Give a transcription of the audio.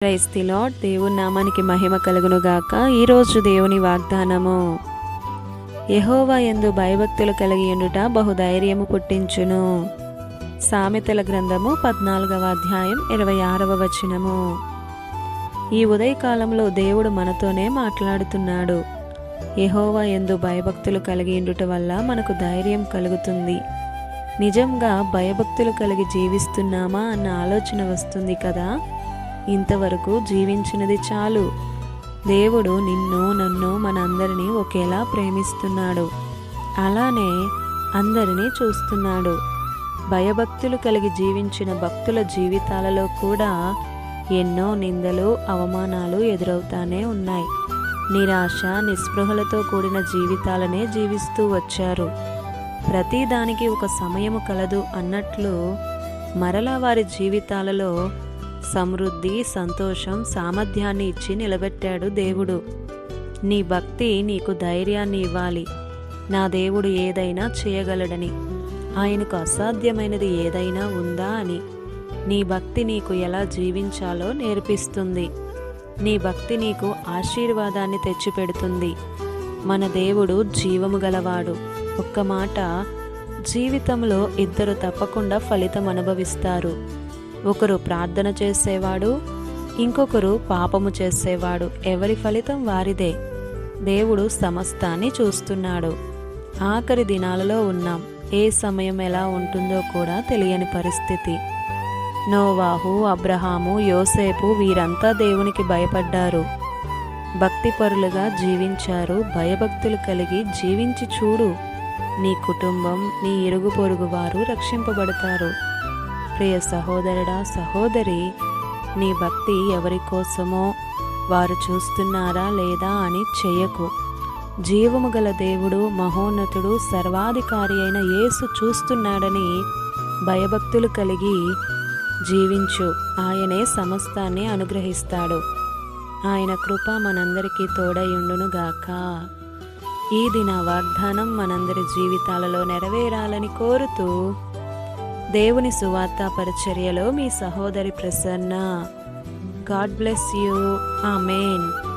Praise the lord దేవుని నామానికి మహిమ కలుగును గాక ఈరోజు దేవుని వాగ్దానము. యహోవా ఎందు భయభక్తులు కలిగి ఉండుట బహుధైర్యము పుట్టించును. సామెతల గ్రంథము పద్నాలుగవ అధ్యాయం ఇరవై ఆరవ వచనము. ఈ ఉదయకాలంలో దేవుడు మనతోనే మాట్లాడుతున్నాడు. యహోవా ఎందు భయభక్తులు కలిగి ఉండుట వల్ల మనకు ధైర్యం కలుగుతుంది. నిజంగా భయభక్తులు కలిగి జీవిస్తున్నామా అన్న ఆలోచన వస్తుంది కదా? ఇంతవరకు జీవించినది చాలు. దేవుడు నిన్ను నన్ను మనందరినీ ఒకేలా ప్రేమిస్తున్నాడు. అలానే అందరినీ చూస్తున్నాడు. భయభక్తులు కలిగి జీవించిన భక్తుల జీవితాలలో కూడా ఎన్నో నిందలు అవమానాలు ఎదురవుతానే ఉన్నాయి. నిరాశ నిస్పృహలతో కూడిన జీవితాలనే జీవిస్తూ వచ్చారు. ప్రతిదానికి ఒక సమయము కలదు అన్నట్లు మరలా వారి జీవితాలలో సమృద్ధి సంతోషం సామర్థ్యాన్ని ఇచ్చి నిలబెట్టాడు దేవుడు. నీ భక్తి నీకు ధైర్యాన్ని ఇవ్వాలి. నా దేవుడు ఏదైనా చేయగలడని. ఆయనకు అసాధ్యమైనది ఏదైనా ఉందా అని. నీ భక్తి నీకు ఎలా జీవించాలో నేర్పిస్తుంది. నీ భక్తి నీకు ఆశీర్వాదాన్ని తెచ్చిపెడుతుంది. మన దేవుడు జీవము గలవాడు. ఒక్క మాట జీవితంలో ఇద్దరు తప్పకుండా ఫలితం అనుభవిస్తారు. ఒకరు ప్రార్థన చేసేవాడు ఇంకొకరు పాపము చేసేవాడు. ఎవరి ఫలితం వారిదే. దేవుడు సమస్తాన్ని చూస్తున్నాడు. ఆఖరి దినాలలో ఉన్నాం. ఏ సమయం ఎలా ఉంటుందో కూడా తెలియని పరిస్థితి. నోవాహు అబ్రహాము యోసేపు వీరంతా దేవునికి భయపడ్డారు. భక్తిపరులుగా జీవించారు. భయభక్తులు కలిగి జీవించి చూడు. నీ కుటుంబం నీ ఇరుగు పొరుగు వారు రక్షింపబడతారు. ప్రియ సహోదరుడా సహోదరి నీ భక్తి ఎవరి కోసమో? వారు చూస్తున్నారా లేదా అని చెయ్యకు జీవము గల దేవుడు మహోన్నతుడు సర్వాధికారి అయిన యేసు చూస్తున్నాడని భయభక్తులు కలిగి జీవించు. ఆయనే సమస్తాన్ని అనుగ్రహిస్తాడు. ఆయన కృప మనందరికీ తోడయుండునుగాక ఈ దిన వాగ్దానం మనందరి జీవితాలలో నెరవేరాలని కోరుతూ దేవుని సువార్త పరిచర్యలో మీ సహోదరి Prasanna. God bless you amen